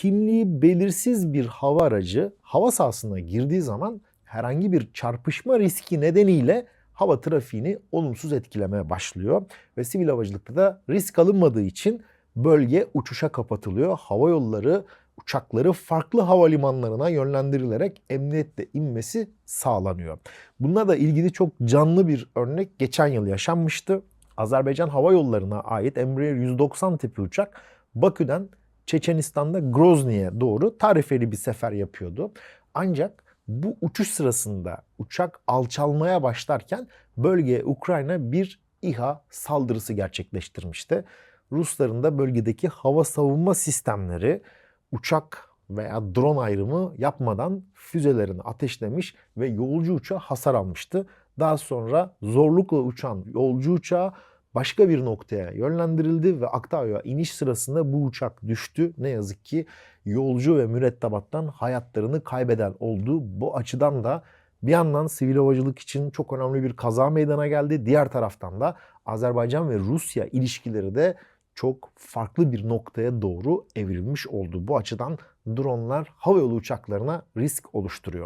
kimliği belirsiz bir hava aracı hava sahasına girdiği zaman herhangi bir çarpışma riski nedeniyle hava trafiğini olumsuz etkilemeye başlıyor. Ve sivil havacılıkta da risk alınmadığı için bölge uçuşa kapatılıyor. Hava yolları uçakları farklı havalimanlarına yönlendirilerek emniyetle inmesi sağlanıyor. Bununla da ilgili çok canlı bir örnek geçen yıl yaşanmıştı. Azerbaycan Hava Yolları'na ait Embraer 190 tipi uçak Bakü'den Çeçenistan'da Grozny'e doğru tarifeli bir sefer yapıyordu. Ancak bu uçuş sırasında uçak alçalmaya başlarken bölgeye Ukrayna bir İHA saldırısı gerçekleştirmişti. Rusların da bölgedeki hava savunma sistemleri uçak veya drone ayrımı yapmadan füzelerini ateşlemiş ve yolcu uçağı hasar almıştı. Daha sonra zorlukla uçan yolcu uçağı başka bir noktaya yönlendirildi ve Aktau'ya iniş sırasında bu uçak düştü. Ne yazık ki yolcu ve mürettebattan hayatlarını kaybeden oldu. Bu açıdan da bir yandan sivil havacılık için çok önemli bir kaza meydana geldi. Diğer taraftan da Azerbaycan ve Rusya ilişkileri de çok farklı bir noktaya doğru evrilmiş oldu. Bu açıdan dronlar havayolu uçaklarına risk oluşturuyor.